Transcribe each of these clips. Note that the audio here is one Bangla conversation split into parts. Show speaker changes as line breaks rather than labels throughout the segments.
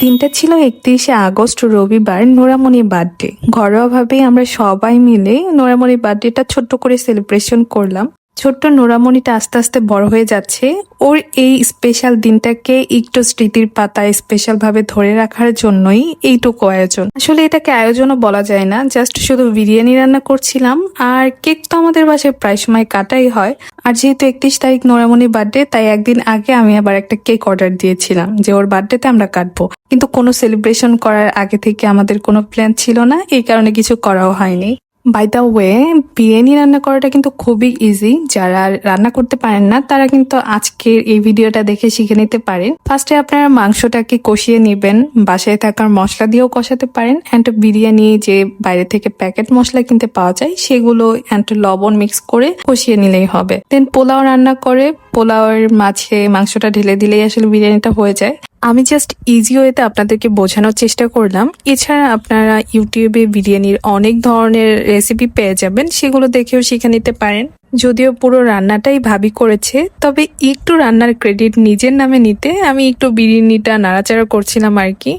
দিনটা ছিল একত্রিশে আগস্ট, রবিবার নোরামণির বার্থডে ঘরোয়াভাবে আমরা সবাই মিলে নোরামণির বার্থডেটা ছোট্ট করে সেলিব্রেশন করলাম। ছোট্ট নোরামণিটা আস্তে আস্তে বড় হয়ে যাচ্ছে। ওর এই স্পেশাল দিনটাকে একটু স্মৃতির পাতায় স্পেশাল ভাবে ধরে রাখার জন্যই এইটুকু আয়োজন। আসলে এটাকে আয়োজনও বলা যায় না জাস্ট শুধু বিরিয়ানি রান্না করছিলাম। আর কেক তো আমাদের বাসায় প্রায় সময় কাটাই হয়। আর যেহেতু একত্রিশ তারিখ নোরামণির বার্থডে তাই একদিন আগে আমি আবার একটা কেক অর্ডার দিয়েছিলাম যে ওর বার্থডেতে আমরা কাটবো। কিন্তু কোনো সেলিব্রেশন করার আগে থেকে আমাদের কোনো প্ল্যান ছিল না, এই কারণে কিছু করাও হয়নি। বাই দ্য ওয়ে বিরিয়ানি রান্না করাটা কিন্তু খুবই ইজি যারা রান্না করতে পারেন না, তারা কিন্তু আজকের এই ভিডিওটা দেখে শিখে নিতে পারেন। ফার্স্টে আপনারা মাংসটাকে কষিয়ে নেবেন। বাসায় থাকার মশলা দিয়েও কষাতে পারেন। অ্যান্ড বিরিয়ানি যে বাইরে থেকে প্যাকেট মশলা কিনতে পাওয়া যায়, সেগুলো অ্যান্ড লবণ মিক্স করে কষিয়ে নিলেই হবে। দেন পোলাও রান্না করে। পোলাওয়ের মাঝে মাংসটা ঢেলে দিলেই আসলে বিরিয়ানিটা হয়ে যায়। আমি জাস্ট ইজি ওয়েতে আপনাদেরকে বোঝানোর চেষ্টা করলাম। এছাড়া আপনারা ইউটিউবে বিরিয়ানির অনেক ধরনের রেসিপি পেয়ে যাবেন, সেগুলো দেখেও শিখে নিতে পারেন। যদিও পুরো রান্নাটাই ভাবি করেছে, তবে একটু রান্নার ক্রেডিট নিজের নামে নিতে আমি একটু বিরিয়ানিটা নাড়াচাড়া করছিলাম আর কি।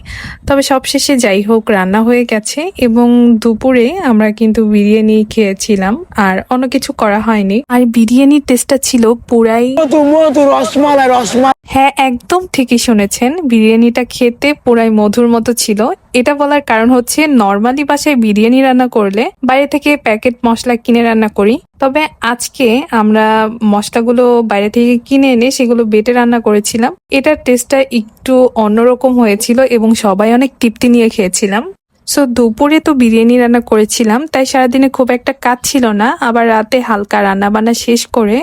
তবে সবশেষে যাই হোক, রান্না হয়ে গেছে এবং দুপুরে আমরা কিন্তু বিরিয়ানি খেয়েছিলাম আর অন্য কিছু করা হয়নি। আর বিরিয়ানির টেস্টটা ছিল পুরাই হ্যাঁ একদম ঠিকই শুনেছেন। বিরিয়ানিটা খেতে পুরাই মধুর মতো ছিল। এটা বলার কারণ হচ্ছে নর্মালি বাসায় বিরিয়ানি রান্না করলে বাইরে থেকে প্যাকেট মশলা কিনে রান্না করি। তবে আজকে আমরা মশলাগুলো বাইরে থেকে কিনে এনে সেগুলো বেটে রান্না করেছিলাম। এটার টেস্টটা একটু অন্যরকম হয়েছিল এবং সবাই অনেক তৃপ্তি নিয়ে খেয়েছিলাম। সো দুপুরে তো বিরিয়ানি রান্না করেছিলাম, তাই সারাদিনে খুব একটা কাজ ছিল না। আবার রাতে হালকা রান্না বান্না শেষ করে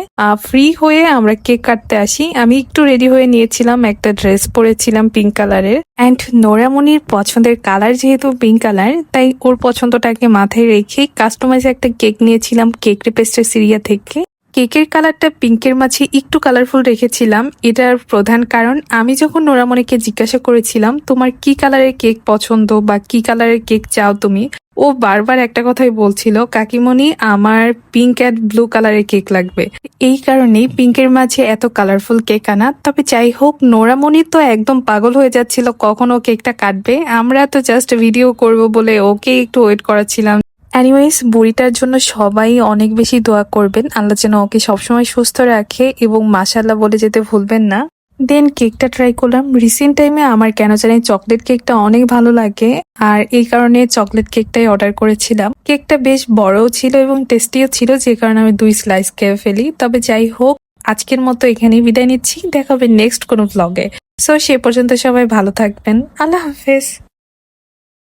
ফ্রি হয়ে আমরা কেক কাটতে আসি। আমি একটু রেডি হয়ে নিয়েছিলাম, একটা ড্রেস পরেছিলাম পিঙ্ক কালারের অ্যান্ড নোরামনির পছন্দের কালার যেহেতু পিঙ্ক কালার তাই ওর পছন্দটাকে মাথায় রেখে কাস্টমাইজ একটা কেক নিয়েছিলাম কেক রিপেস্টের সিরিয়া থেকে। কেকের কালারটা পিঙ্কের মাঝে একটু কালারফুল রেখেছিলাম, এটার প্রধান কারণ আমি যখন নোরামণিকে জিজ্ঞাসা করেছিলাম, তোমার কি কালারের কেক পছন্দ বা কি কালারের কেক চাও তুমি? ও বারবার একটা কথাই বলছিল, কাকিমণি, আমার পিঙ্ক অ্যান্ড ব্লু কালারের কেক লাগবে। এই কারণেই পিঙ্কের মাঝে এত কালারফুল কেক আনা, তবে যাই হোক, নোরামণি তো একদম পাগল হয়ে যাচ্ছিল কখন ও কেকটা কাটবে, আমরা তো জাস্ট ভিডিও করব বলে ওকে একটু ওয়েট করাচ্ছিলাম। অ্যানিওয়েজ বুড়িটার জন্য সবাই অনেক বেশি দোয়া করবেন। আল্লাহ যেন ওকে সবসময় সুস্থ রাখে এবং মাসাল্লাহ বলে যেতে ভুলবেন না। দেন কেকটা ট্রাই করলাম। রিসেন্ট টাইমে আমার কেন জানি চকলেট কেকটা অনেক ভালো লাগে আর এই কারণে চকলেট কেকটাই অর্ডার করেছিলাম। কেকটা বেশ বড়ও ছিল এবং টেস্টিও ছিল, যে কারণে আমি দুই স্লাইস খেয়ে ফেলি। তবে যাই হোক, আজকের মতো এখানেই বিদায় নিচ্ছি। দেখা হবে নেক্সট কোনো ব্লগে সো সে পর্যন্ত সবাই ভালো থাকবেন। আল্লাহ হাফেজ।